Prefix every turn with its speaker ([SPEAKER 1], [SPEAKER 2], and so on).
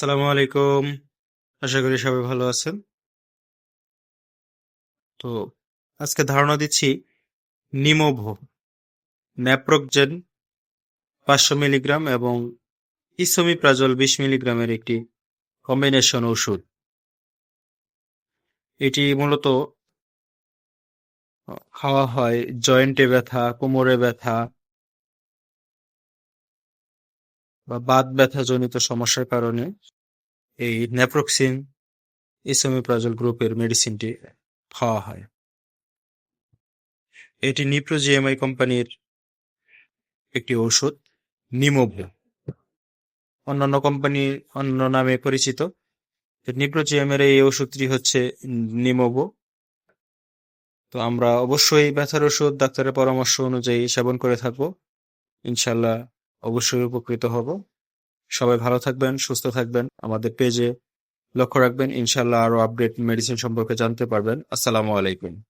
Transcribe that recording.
[SPEAKER 1] আসসালামু আলাইকুম। আশা করি সবাই ভালো আছেন। তো আজকে ধারণা দিচ্ছি নিমোভো ন্যাপ্রোকজেন পাঁচশো মিলিগ্রাম এবং ইসোমিপ্রাজল বিশ মিলিগ্রামের একটি কম্বিনেশন ওষুধ। এটি মূলত খাওয়া হয় জয়েন্টে ব্যথা, কোমরে ব্যথা বা বাত ব্যথা জনিত সমস্যার কারণে এই নেপ্রোক্সিন ইসোমিপ্রাজল গ্রুপের মেডিসিনটি খাওয়া হয়। এটি নিপ্রোজিএমআই কোম্পানির একটি ঔষধ, নিমোভো। অন্যান্য কোম্পানি অন্য নামে পরিচিত। নিপ্রোজিএমের এই ওষুধটি হচ্ছে নিমোভো। তো আমরা অবশ্যই ব্যথার ওষুধ, ডাক্তারের পরামর্শ অনুযায়ী সেবন করে থাকব। ইনশাল্লাহ অবশ্যই উপকৃত হব। সবাই ভালো থাকবেন, সুস্থ থাকবেন। আমাদের পেজে লক্ষ্য রাখবেন ইনশাল্লাহ আরও আপডেট মেডিসিন সম্পর্কে জানতে পারবেন। আসসালামু আলাইকুম।